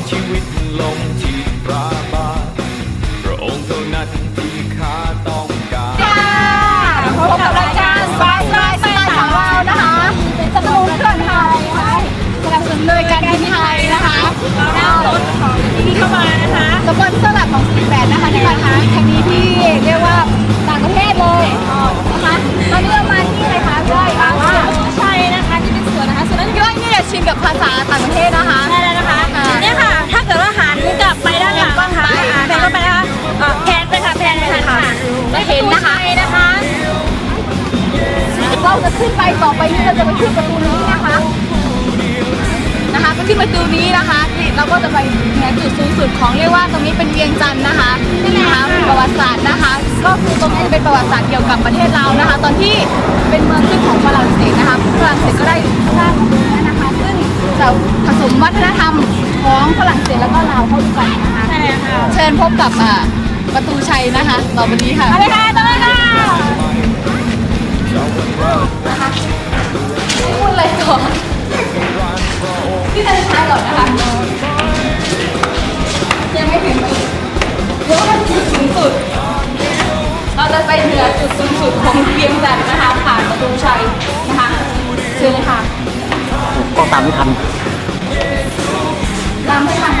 างชีวิตลงที่พระบาทพระองค์เท่านั้นที่ข้าต้องการพบกับรายการสายสายสไตล์ของเรานะคะสนับสนุนเครื่องไทยค่ะสนับสนุนโดยการบินไทยนะคะนั่งรถของที่นี่เข้ามานะคะสปอนเซอร์หลักของ48นะคะในการหาครั้งนี้ที่เรียกว่าต่างประเทศเลยนะคะตอนนี้เรามาที่อะไรคะย่อยว่าใช่นะคะที่เป็นสวนนะคะส่วนนั้นย่อยนี่ชินกับภาษาต่างประเทศนะคะได้แล้วนะคะค่ะ จะขึ้นไปต่อไปนี้เราจะไปขึ้นประตูนี้นะคะนะคะก็ขึ้นประตูนี้นะคะนี่เราก็จะไปในจุดสูงสุดของเรียกว่าตรงนี้เป็นเวียงจันทร์นะคะนะคะประวัติศาสตร์นะคะ ก็คือตรงนี้จะเป็นประวัติศาสตร์เกี่ยวกับประเทศเรานะคะ ตอนที่เป็นเมืองขึ้นของฝรั่งเศสนะคะฝรั่งเศสก็ได้สร้างเมืองนี้นะคะ ซึ่งจะผสมวัฒนธรรมของฝรั่งเศสแล้วก็ลาวเข้าด้วยกันนะคะใช่ค่ะเชิญพบกับประตูชัยนะคะต่อไปนี้ค่ะไปเลยค่ะไปค่ะ พูดอะไรก่อนที่จะใช้ก่อนนะคะ ยังไม่ถึงจุดเดี๋ยวมันจุดสูงสุด เราจะไปเหนือจุดสูงสุดของเวียงจันทร์นะคะ ผ่านประตูชัยนะคะเชิญเลยค่ะก็ตามไม่ทันตามไม่ทัน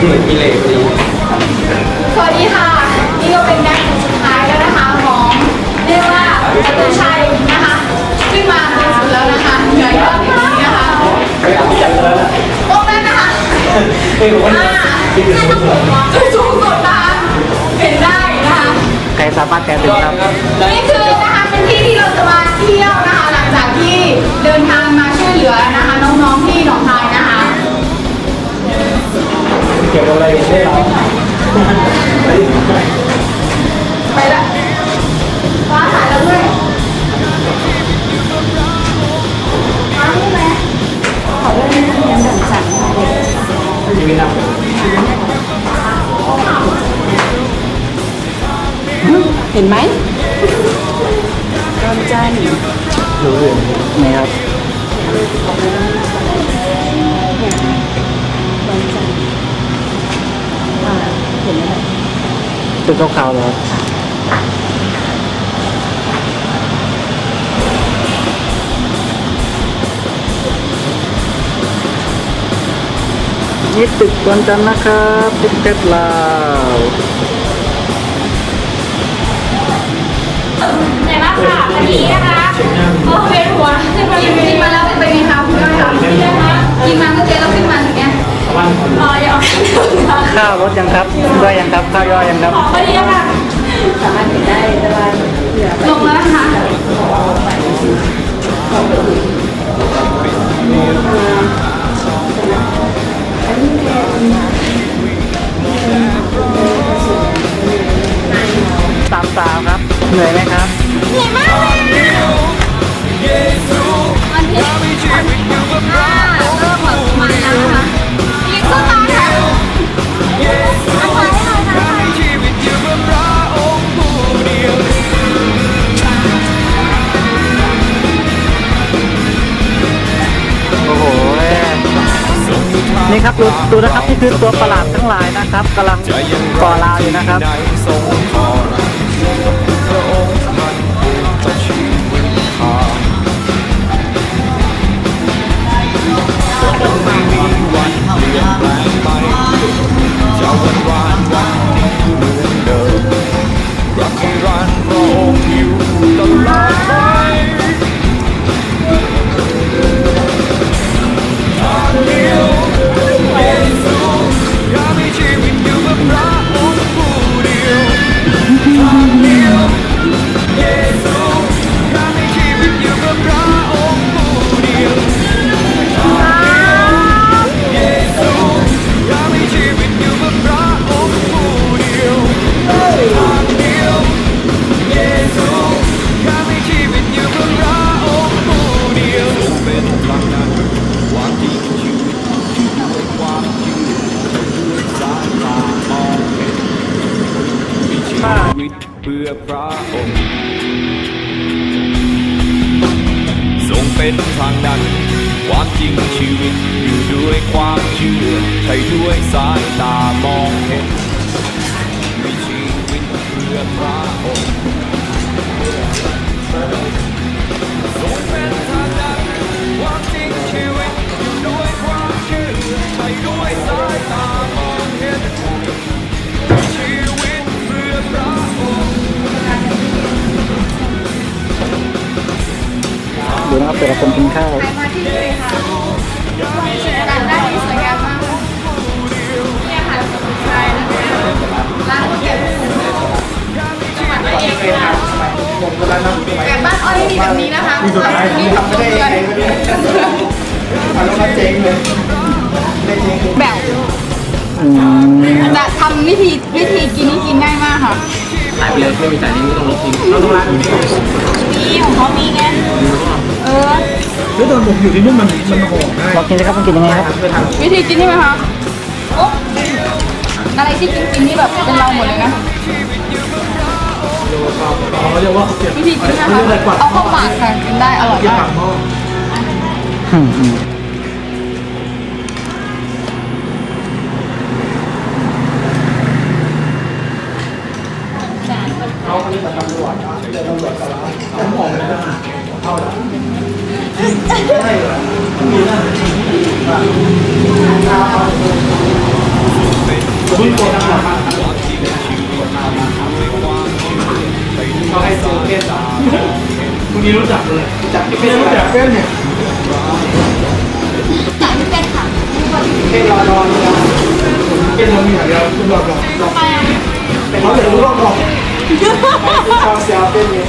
มีเหล็กดีสวัสดีค่ะ นี่ก็เป็นแม็กซ์สุดท้ายแล้วนะคะของเรียกว่าประตูชัยนะคะขึ้นมาบนสุดแล้วนะคะเหนื่อยมากจริงๆนะคะไปเอาที่จัดเลยนะตรงนั้นนะคะเฮ้ยผมว่าอ่าที่เป็นสูงสุดจุดสูงสุดนะคะเห็นได้นะคะใครสามารถแกะถึงครับนี่คือ เกี่ยวกับอะไรได้หรอไปละฟ้าสายแล้วด้วยฟ้าใช่ไหมชีวิตนะเห็นไหมรู้เรื่องไหมครับ ตึกขาวๆเหรอนี่ตึกวันจันทร์นะครับตึกเพชรลาวไหนบ้างค่ะอันนี้นะคะโอเคหัวขึ้นมากินกินมาแล้วเป็นไงคะคุณย่อยคะกินมาเมื่อกี้เราขึ้นมาอย่างเงี้ยอ๋ออย่าออกค่ะ ข้าวรถยังครับย่อยยังครับข้าวย่อยยังครับพอดีค่ะสามารถเห็นได้แต่ว่าเผื่อลงแล้วนะคะสามสาวครับเหนื่อยไหมครับ นี่ครับดูดูนะครับนี่คือตัวประหลาดทั้งหลายนะครับกำลังก่อราวอยู่นะครับไม่มีวันเปลี่ยนแปลงื่อพระองค์ทรงเป็นทางนั้น ความจริงชีวิตอยู่ด้วยความเชื่อใช่ด้วยสายตา แต่ละคนกินข้าวใครมาที่นี่ค่ะร้านด้านนี้สวยงามมากเนี่ยค่ะใช่ร้านก๋วยเตี๋ยวจังหวัดร้อยเอ็ดค่ะแต่บ้านอ้อยไม่มีแบบนี้นะคะนี่ทำไม่ได้ยังไงแบบอืมจะทำวิธีวิธีกินนี่กินง่ายมากค่ะหายไปเลยไม่มีสายนี้ไม่ต้องลบทิ้งเราต้องล้างทิ้งมีของเขามีไงเออ แล้วตอนผมอยู่ที่นู่นมันมันหอมง่ายลองกินนะครับมันกินยังไงครับวิธีกินใช่ไหมคะโอ๊ะอะไรที่กินกินนี่แบบเป็นเราหมดเลยนะเขาเรียกว่าวิธีกินนะคะเอาเข้าปากค่ะกินได้อร่อยเก็บมาปากก หม้ออืมอืมเขาให้ซื้อเก้นพรุ่งนี้รู้จักเลยจักไม่รู้จักเก้นเนี่ยจ่ายไม่เป็นค่ะเก้นรอนอนเก้นเรามีอย่างเดียวคุณรอรอทำไมอะเขาอยากรู้รอบรอบเขาเสียเก้นเนี่ย